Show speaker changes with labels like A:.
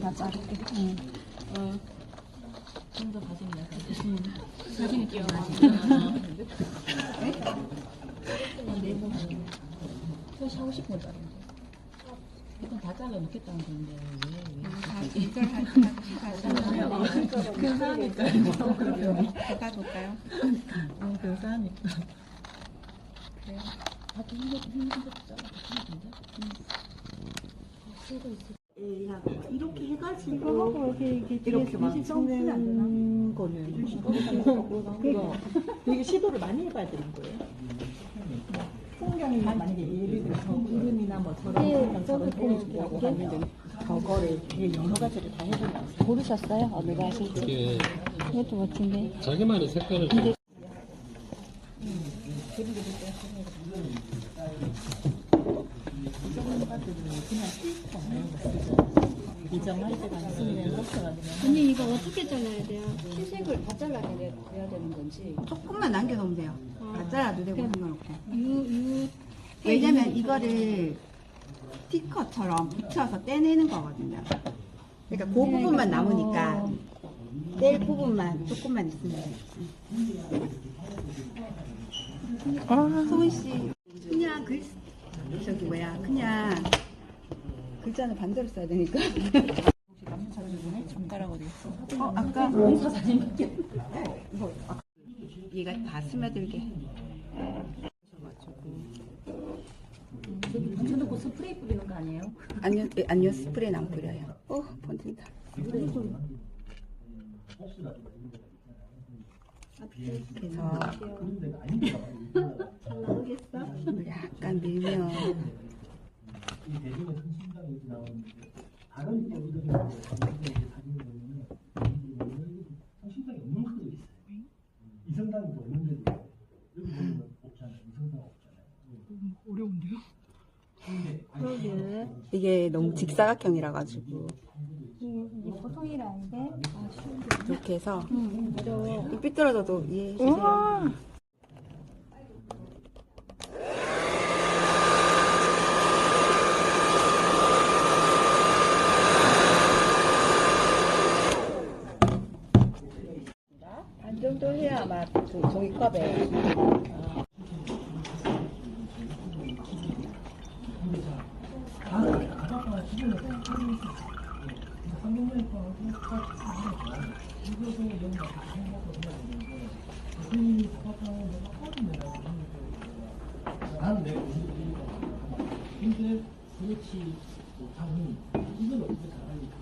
A: 다 자를게. 응.
B: 좀더 봐주면
A: 사진이 귀여워.
B: 표시 하고 싶은 거 자른데. 이건 다 잘라 놓겠다는 건데 왜 왜?
A: 다 이걸
B: 근사하니까요.
A: 제가 볼까요?
B: 어, 근사하니까. 다 힘들 힘들었죠. 힘든데.
C: 이렇게 해가지고
A: 하고 이렇게 이렇게
C: 이렇게 막
A: 찍는
C: 거는 그거 되게 시도를 많이 해봐야 되는 거예요. 풍경이 만약에 예를 들어서 구름이나 뭐 저런 풍경 저런 풍경이라고 하면 저거를 여러 가지를 다 해보면
A: 고르셨어요? 어느 거 하실지?
D: 이게
A: 이것도 멋진데.
D: 자기만의 색깔을 좀
C: 이정할 때가 쓰면 섞어가지고
E: 언니 이거 어떻게 잘라야 돼요? 희색을 다 잘라야 돼- 돼야 되는 건지.
F: 조금만 남겨놓으면 돼요. 다 잘라도 되고 상관없고.
E: 유, 유.
F: 왜냐면 이거를 스티커처럼 붙여서 떼내는 거거든요. 그러니까 그 부분만 남으니까 뗄 부분만 조금만 있으면 돼요. 소은 씨, 그냥 글자는 반대로 써야 되니까.
A: 젓가락으로 있어.
F: 어, 아까
B: 공사 사진밖에.
F: 이거 아, 얘가 다 스며들게.
B: 붙여놓고 스프레이 뿌리는 거 아니에요?
F: 아니요, 예, 아니요, 스프레이는 안 뿌려요. 어, 번진다. 그래서 물을 약간 밀면
G: 이성당도 없는데도 여기 보면 없잖아요. 이성당 없잖아요.
F: 이게 너무 직사각형이라 가지고
E: 이게 보통이라 아닌데.
F: 이렇게 해서 삐뚤어져도 이해해 주세요.
A: 반 정도 해야 아마 그 종이컵에.
G: 나는 그렇지 못하니 이건 어떻게 잘하니까